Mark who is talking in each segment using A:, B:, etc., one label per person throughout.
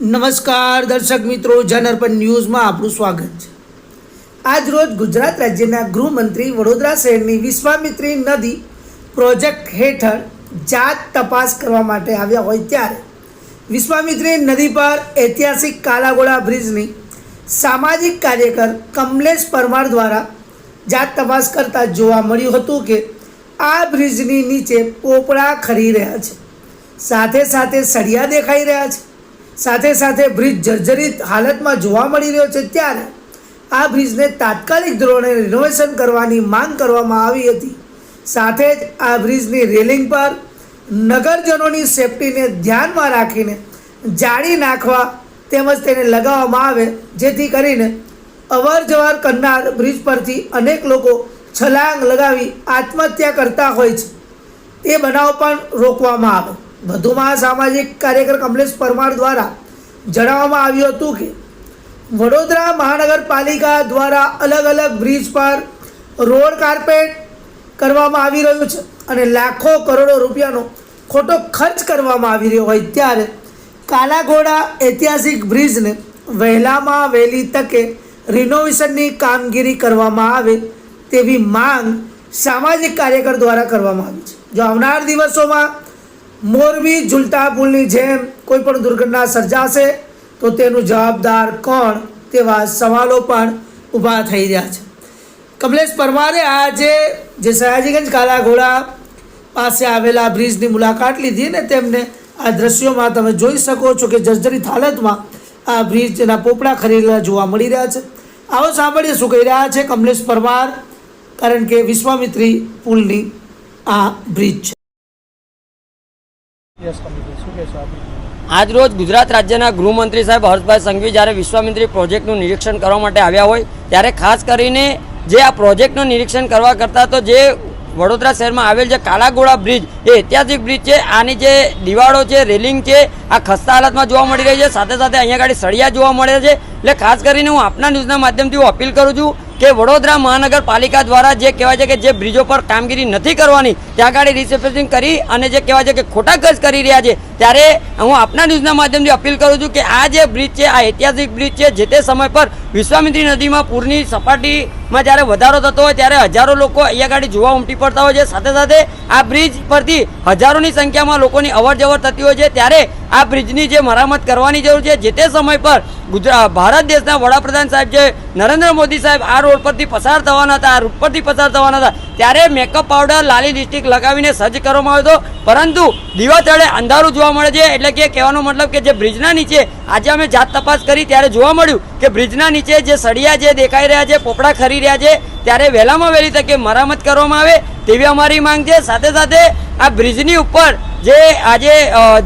A: નમસ્કાર દર્શક મિત્રો જનઅર્પણ ન્યૂઝમાં આપનું સ્વાગત છે. આજ રોજ ગુજરાત રાજ્યના ગૃહમંત્રી વડોદરા શહેરની વિશ્વામિત્રી નદી પ્રોજેક્ટ હેઠળ જાત તપાસ કરવા માટે આવ્યા હોય ત્યારે વિશ્વામિત્રી નદી પર ઐતિહાસિક કાલાગોળા બ્રિજની સામાજિક કાર્યકર કમલેશ પરમાર દ્વારા જાત તપાસ કરતા જોવા મળ્યું હતું કે આ બ્રિજની નીચે પોપડા ખરી રહ્યા છે. સાથે સાથે સળિયા દેખાઈ રહ્યા છે. સાથે સાથે બ્રિજ જર્જરિત હાલતમાં જોવા મળી રહ્યો છે ત્યારે આ બ્રિજને તાત્કાલિક ધોરણે રિનોવેશન કરવાની માંગ કરવામાં આવી હતી. સાથે જ આ બ્રિજની રેલિંગ પર નગરજનોની સેફટીને ધ્યાનમાં રાખીને જાળી નાખવા તેમજ તેને લગાવવામાં આવે, જેથી કરીને અવર જવર કરનાર બ્રિજ પરથી અનેક લોકો છલાંગ લગાવી આત્મહત્યા કરતા હોય છે. તે બનાવ પણ રોકવામાં આવે. વધુમાં સામાજિક કાર્યકર કમલેશ પરમાર દ્વારા જણાવવામાં આવ્યું હતું કે, વડોદરા મહાનગરપાલિકા દ્વારા અલગ અલગ બ્રિજ પર રોડ કાર્પેટ કરવામાં આવી રહ્યું છે અને લાખો કરોડો રૂપિયાનો ખોટો ખર્ચ કરવામાં આવી રહ્યો હોય ત્યારે કાલાઘોડા ઐતિહાસિક બ્રિજને વહેલામાં વહેલી તકે રિનોવેશનની કામગીરી કરવામાં આવે તેવી માંગ સામાજિક કાર્યકર દ્વારા કરવામાં આવી છે. જો આવનાર દિવસોમાં મોરબી ઝુલતા પુલની જેમ કોઈ પણ દુર્ઘટના સર્જાશે તો તેનું જવાબદાર કોણ તેવા સવાલો પણ ઊભા થઈ રહ્યા છે. કમલેશ પરમારે આજે જે સયાજીગંજ કાલાઘોડા પાસે આવેલા બ્રિજની મુલાકાત લીધી ને તેમને આ દ્રશ્યોમાં તમે જોઈ શકો છો કે જર્જરિત હાલતમાં આ બ્રિજના પોપડા ખરીદેલા જોવા મળી રહ્યા છે. આવો સાંભળીએ શું કહી રહ્યા છે કમલેશ પરમાર, કારણ કે વિશ્વામિત્રી પુલની આ બ્રિજ છે.
B: આપ?
C: આજરોજ ગુજરાત રાજ્યના ગૃહમંત્રી સાહેબ હર્ષભાઈ સંઘવી જ્યારે વિશ્વામિત્રી પ્રોજેક્ટનું નિરીક્ષણ કરવા માટે આવ્યા હોય, ત્યારે ખાસ કરીને જે આ પ્રોજેક્ટનું નિરીક્ષણ કરવા કરતાં તો જે વડોદરા શહેરમાં આવેલ જે કાલાગોળા બ્રિજ, એ ઐતિહાસિક બ્રિજ છે. આની જે દિવાળો છે, રેલિંગ છે, આ ખસ્તા હાલતમાં જોવા મળી રહી છે. સાથે સાથે અહીંયા ગાડી સળિયા જોવા મળે છે. એટલે ખાસ કરીને હું આપના ન્યૂઝના માધ્યમથી હું અપીલ કરું છું કે વડોદરા મહાનગરપાલિકા દ્વારા જે કહેવાય છે કે જે બ્રિજો પર કામગીરી નથી કરવાની, ત્યાં આગળ રિસર્ફેસિંગ કરી અને જે કહેવાય છે કે ખોટા ખર્ચ કરી રહ્યા છે, ત્યારે હું આપના ન્યૂઝના માધ્યમથી અપીલ કરું છું કે આ જે બ્રિજ છે, આ ઐતિહાસિક બ્રિજ છે, જે તે સમય પર વિશ્વામિત્રી નદીમાં પૂરની સપાટીમાં જ્યારે વધારો થતો હોય, ત્યારે હજારો લોકો અહીંયા આગળ જોવા ઉમટી પડતા હોય છે. સાથે સાથે આ બ્રિજ પરથી હજારોની સંખ્યામાં લોકોની અવર થતી હોય છે. ત્યારે આ બ્રિજની જે મરામત કરવાની જરૂર છે, જે તે સમય પર ગુજરાત ભારત દેશના વડાપ્રધાન સાહેબ જે નરેન્દ્ર મોદી સાહેબ આ રોડ પરથી પસાર થવાના હતા, આ રૂટ પરથી પસાર થવાના હતા, ત્યારે મેકઅપ પાવડર લાલી લિપસ્ટિક લગાવીને સજ્જ કરવામાં આવ્યો હતો. પરંતુ દીવા તળે અંધારું જોવા મળે છે, એટલે કે કહેવાનો મતલબ કે જે બ્રિજના નીચે આજે અમે જાત તપાસ કરી, ત્યારે જોવા મળ્યું કે બ્રિજના નીચે જે સળિયા જે દેખાઈ રહ્યા છે, પોપડા ખરી રહ્યા છે, ત્યારે વહેલામાં વહેલી તકે મરામત કરવામાં આવે, તેવી અમારી માંગ છે. સાથે સાથે આ બ્રિજની ઉપર જે આજે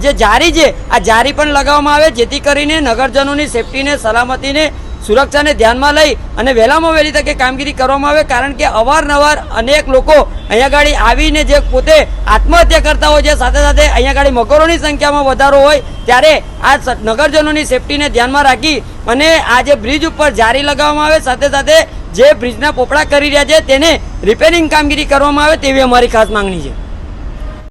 C: જે જારી છે, આ જારી પણ લગાવવામાં આવે, જેથી કરીને નગરજનોની સેફટીને, સલામતીને, સુરક્ષાને ધ્યાનમાં લઈ અને વહેલામાં વહેલી તકે કામગીરી કરવામાં આવે, કારણ કે અવારનવાર અનેક લોકો અહીંયા ગાડી આવીને જે પોતે આત્મહત્યા કરતા હોય છે સાથે સાથે અહીંયા ગાડી મગરોની સંખ્યામાં વધારો હોય, ત્યારે આ નગરજનોની સેફટીને ધ્યાનમાં રાખી અને આ જે બ્રિજ ઉપર જારી લગાવવામાં આવે, સાથે સાથે જે બ્રિજના પોપડા કરી રહ્યા છે, તેને રિપેરિંગ કામગીરી કરવામાં આવે, તેવી અમારી ખાસ માંગણી છે.